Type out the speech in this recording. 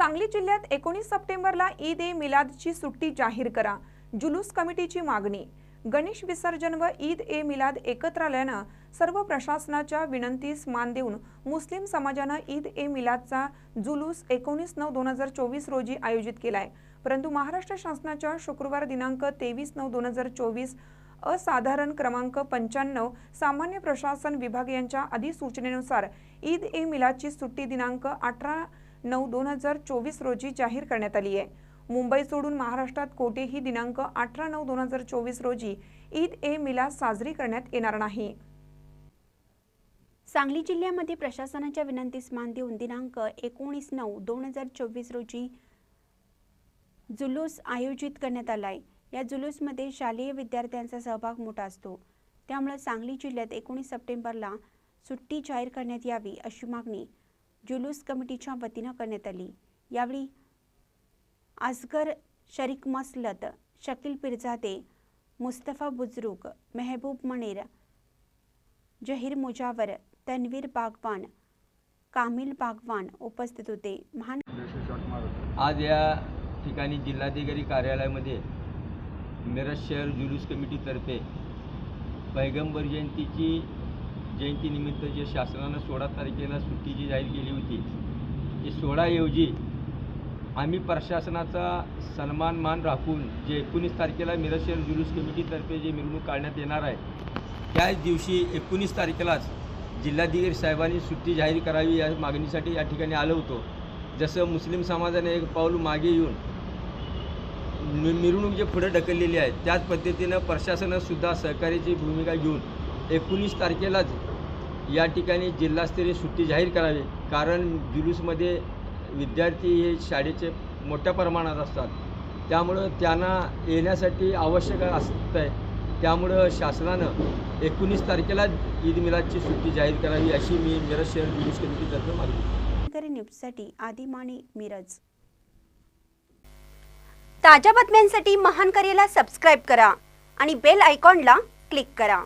सांगली जिल्ह्यात एकोणीस सप्टेंबरला ईद ए मिलादची सुट्टी जाहीर करा. जुलूस कमिटीची मागणी. गणेश विसर्जन व ईद ए मिलाद एकत्र आल्यानं सर्व प्रशासनाच्या विनंतीस मान देऊन मुस्लिम समाजानं ईद ए मिलादचा जुलूस एकोणीस नऊ दोन हजार चोवीस रोजी आयोजित केलाय. परंतु महाराष्ट्र शासनाच्या शुक्रवार दिनांक तेवीस नऊ दोन हजार चोवीस असाधारण क्रमांक पंच्याण्णव सामान्य प्रशासन विभाग यांच्या अधिसूचनेनुसार ईद ए मिलादची सुट्टी दिनांक अठरा नऊ दोन हजार चोवीस रोजी जाहीर करण्यात आली आहे. मुंबई सोडून महाराष्ट्रात कोठेही दिनांक अठरा नऊ दोन हजार चोवीस रोजी ईद ए मिलाद साजरी करण्यात येणार नाही. सांगली जिल्ह्यामध्ये प्रशासनाच्या विनंतीस मान देऊन दिनांक एकोणीस नऊ दोन हजार चोवीस रोजी जुलूस आयोजित करण्यात आला आहे या जुलूसमध्ये शालेय विद्यार्थ्यांचा सहभाग मोठा असतो. त्यामुळे सांगली जिल्ह्यात एकोणीस सप्टेंबरला सुट्टी जाहीर करण्यात यावी अशी मागणी जुलूस कमिटीच्या वतीनं करण्यात आली. यावेळी असगर शरीक मसलत शकील पिरजादे मुस्तफा बुजरुक मेहबूब मणेर जहीर मुजावर तन्वीर बागवान कामिल बागवान उपस्थित होते. महान आज या ठिकाणी जिल्हाधिकारी कार्यालयामध्ये मिरज शहर जुलूस कमिटीतर्फे पैगंबर जयंतीची जयंतीनिमित्त जे शासनानं सोळा तारखेला सुट्टी जी जाहीर केली होती ती सोळाऐवजी आम्ही प्रशासनाचा सन्मान मान राखून जे एकोणीस तारखेला मिरज शहर जुलूस कमिटीतर्फे जे मिरवणूक काढण्यात येणार आहे त्याच दिवशी एकोणीस तारखेलाच जिल्हाधिकारी साहेबांनी सुट्टी जाहीर करावी या मागणीसाठी या ठिकाणी आलो होतो. जसं मुस्लिम समाजाने एक पाऊल मागे येऊन मि- मिरवणूक जे पुढे ढकललेली आहे त्याच पद्धतीनं प्रशासनसुद्धा सहकार्याची भूमिका घेऊन एकोणीस तारखेलाच या ठिकाणी जिल्हास्तरीय सुट्टी जाहीर करावी. कारण जुलूसमध्ये विद्यार्थी हे शाळेचे मोठ्या प्रमाणात असतात. त्यामुळं त्यांना येण्यासाठी आवश्यक असतं आहे त्यामुळं शासनानं एकोणीस तारखेला ईद मिलादची सुट्टी जाहीर करावी अशी मी मिरज शहर जुलूस कमिटीतर्फे मागणी न्यूजसाठी आदिमाणी मिरज. ताज्या बातम्यांसाठी महान करेला सबस्क्राईब करा आणि बेल आयकॉनला क्लिक करा.